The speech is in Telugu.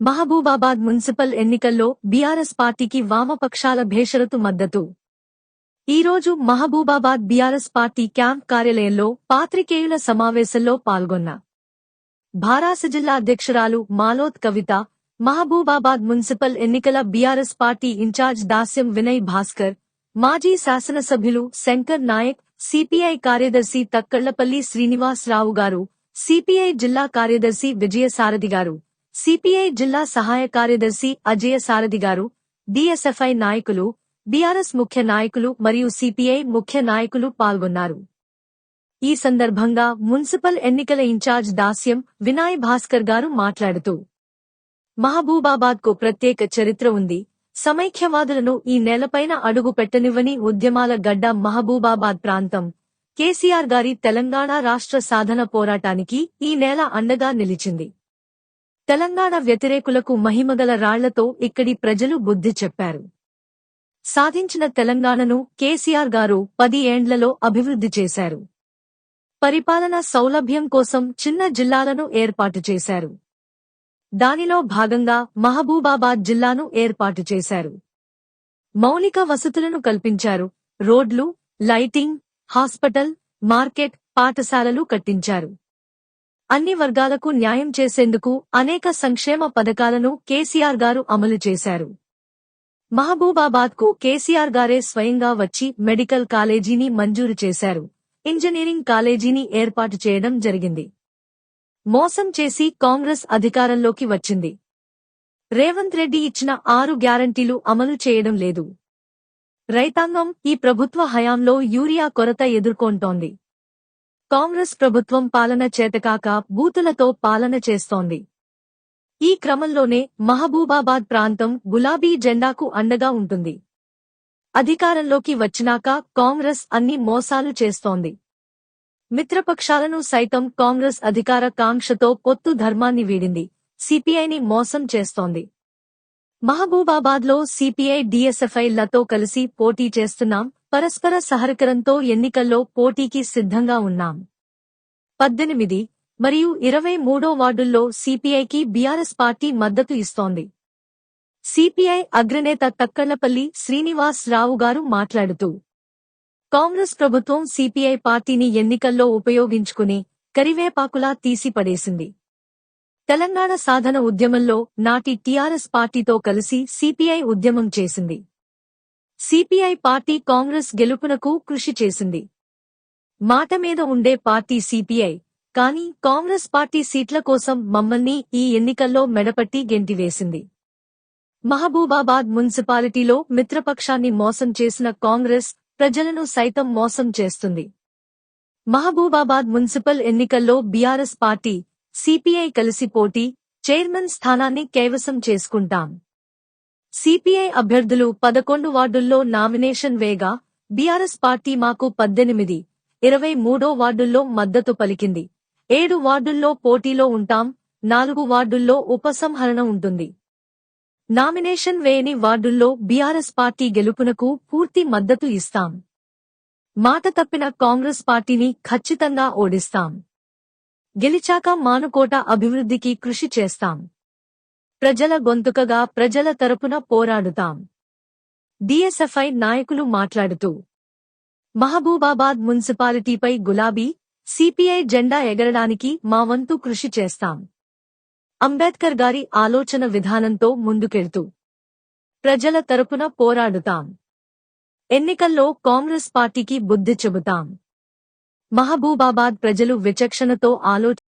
మహబూబాబాద్ మున్సిపల్ ఎన్నికల్లో బీఆర్ఎస్ పార్టీకి వామపక్షాల భేషరతు మద్దతు. ఈరోజు మహబూబాబాద్ బీఆర్ఎస్ పార్టీ క్యాంప్ కార్యాలయంలో పాత్రికేయుల సమావేశంలో పాల్గొన్న భారాస జిల్లా అధ్యక్షురాలు మాలోత్ కవిత మహబూబాబాద్ మున్సిపల్ ఎన్నికల BRS party in charge Dasyam Vinay Bhaskar మాజీ శాసనసభ్యులు శంకర్ నాయక్ సిపిఐ కార్యదర్శి తక్కళ్ళపల్లి శ్రీనివాసరావు గారు సిపిఐ జిల్లా కార్యదర్శి విజయసారథి గారు. సిపిఐ జిల్లా సహాయ కార్యదర్శి అజయ సారథి గారు డిఎస్ఎఫ్ఐ నాయకులు బీఆర్ఎస్ ముఖ్య నాయకులు మరియు సిపిఐ ముఖ్య నాయకులు పాల్గొన్నారు. ఈ సందర్భంగా మున్సిపల్ ఎన్నికల ఇన్ఛార్జ్ దాస్యం వినాయ్ భాస్కర్ గారు మాట్లాడుతూ మహబూబాబాద్కు ప్రత్యేక చరిత్ర ఉంది. సమైక్యవాదులను ఈ నేలపైన అడుగు పెట్టనివ్వని ఉద్యమాల గడ్డ మహబూబాబాద్ ప్రాంతం. కేసీఆర్ గారి తెలంగాణ రాష్ట్ర సాధన పోరాటానికి ఈ నేల అండగా నిలిచింది. తెలంగాణ వ్యతిరేకులకు మహిమగల రాళ్ళతో ఇక్కడి ప్రజలు బుద్ధి చెప్పారు. సాధించిన తెలంగాణను కేసీఆర్ గారు పది ఏండ్లలో అభివృద్ధి చేశారు. పరిపాలన సౌలభ్యం కోసం చిన్న జిల్లాలను ఏర్పాటు చేశారు. దానిలో భాగంగా మహబూబాబాద్ జిల్లాను ఏర్పాటు చేశారు. మౌలిక వసతులను కల్పించారు. రోడ్లు లైటింగ్ హాస్పిటల్ మార్కెట్ పాఠశాలలు కట్టించారు. అన్ని వర్గాలకు న్యాయం చేసేందుకు అనేక సంక్షేమ పథకాలను కేసీఆర్ గారు అమలు చేశారు. మహబూబాబాద్కు కేసీఆర్ గారే స్వయంగా వచ్చి మెడికల్ కాలేజీని మంజూరు చేశారు. ఇంజనీరింగ్ కాలేజీని ఏర్పాటు చేయడం జరిగింది. మోసం చేసి కాంగ్రెస్ అధికారంలోకి వచ్చింది. రేవంత్ రెడ్డి ఇచ్చిన ఆరు గ్యారంటీలు అమలు చేయడం లేదు. రైతాంగం ఈ ప్రభుత్వ హయాంలో యూరియా కొరత ఎదుర్కొంటోంది. కాంగ్రెస్ ప్రభుత్వం పాలన చేతకాక బూతులతో పాలన చేస్తోంది. ఈ క్రమంలోనే మహబూబాబాద్ ప్రాంతం గులాబీ జెండాకు అండగా ఉంటుంది. అధికారంలోకి వచ్చినాక కాంగ్రెస్ అన్ని మోసాలు చేస్తోంది. మిత్రపక్షాలను సైతం కాంగ్రెస్ అధికార కాంక్షతో పొత్తు ధర్మాన్ని వీడింది. సిపిఐని మోసం చేస్తోంది. మహబూబాబాద్లో సిపిఐ డిఎస్ఎఫ్ఐ లతో కలిసి పోటీ చేస్తున్నాం పరస్పర సహకారంతో ఎన్నికల్లో పోటీకి సిద్ధంగా ఉన్నాం. పద్దెనిమిది మరియు ఇరవై మూడో వార్డుల్లో సిపిఐకి బీఆర్ఎస్ పార్టీ మద్దతు ఇస్తోంది. సిపిఐ అగ్రనేత తక్కళ్ళపల్లి శ్రీనివాస్ రావు గారు మాట్లాడుతూ కాంగ్రెస్ ప్రభుత్వం సిపిఐ పార్టీని ఎన్నికల్లో ఉపయోగించుకుని కరివేపాకులా తీసిపడేసింది. తెలంగాణ సాధన ఉద్యమంలో నాటి టీఆర్ఎస్ పార్టీతో కలిసి సిపిఐ ఉద్యమం చేసింది. సిపిఐ పార్టీ కాంగ్రెస్ గెలుపునకు కృషి చేసింది. మాట మీద ఉండే పార్టీ సిపిఐ కానీ కాంగ్రెస్ పార్టీ సీట్ల కోసం మమ్మల్ని ఈ ఎన్నికల్లో మెడపట్టి గెంటివేసింది. మహబూబాబాద్ మున్సిపాలిటీలో మిత్రపక్షాన్ని మోసం చేసిన కాంగ్రెస్ ప్రజలను సైతం మోసం చేస్తుంది. మహబూబాబాద్ మున్సిపల్ ఎన్నికల్లో బీఆర్ఎస్ పార్టీ సిపిఐ కలిసి పోటీ చైర్మన్ స్థానాన్ని కైవసం చేసుకుంటాం. సిపిఐ అభ్యర్థులు పదకొండు వార్డుల్లో నామినేషన్ వేగా బీఆర్ఎస్ పార్టీ మాకు పద్దెనిమిది ఇరవై మూడో వార్డుల్లో మద్దతు పలికింది. ఏడు వార్డుల్లో పోటీలో ఉంటాం నాలుగు వార్డుల్లో ఉపసంహరణ ఉంటుంది. నామినేషన్ వేయని వార్డుల్లో బీఆర్ఎస్ పార్టీ గెలుపునకు పూర్తి మద్దతు ఇస్తాం. మాట తప్పిన కాంగ్రెస్ పార్టీని ఖచ్చితంగా ఓడిస్తాం. గెలిచాక మానుకోట అభివృద్ధికి కృషి చేస్తాం. ప్రజల గొంతుకగా ప్రజల తరపున పోరాడుతాం. డిఎస్ఎఫ్ఐ నాయకులు మాట్లాడుతూ మహబూబాబాద్ మున్సిపాలిటీపై గులాబీ సిపిఐ జెండా ఎగరడానికి మా వంతు కృషి చేస్తాం. అంబేద్కర్ గారి ఆలోచన విధానంతో ముందుకెళ్తూ ప్రజల తరపున పోరాడుతాం. ఎన్నికల్లో కాంగ్రెస్ పార్టీకి బుద్ధి చెబుతాం. మహబూబాబాద్ ప్రజలు విచక్షణతో ఆలోచన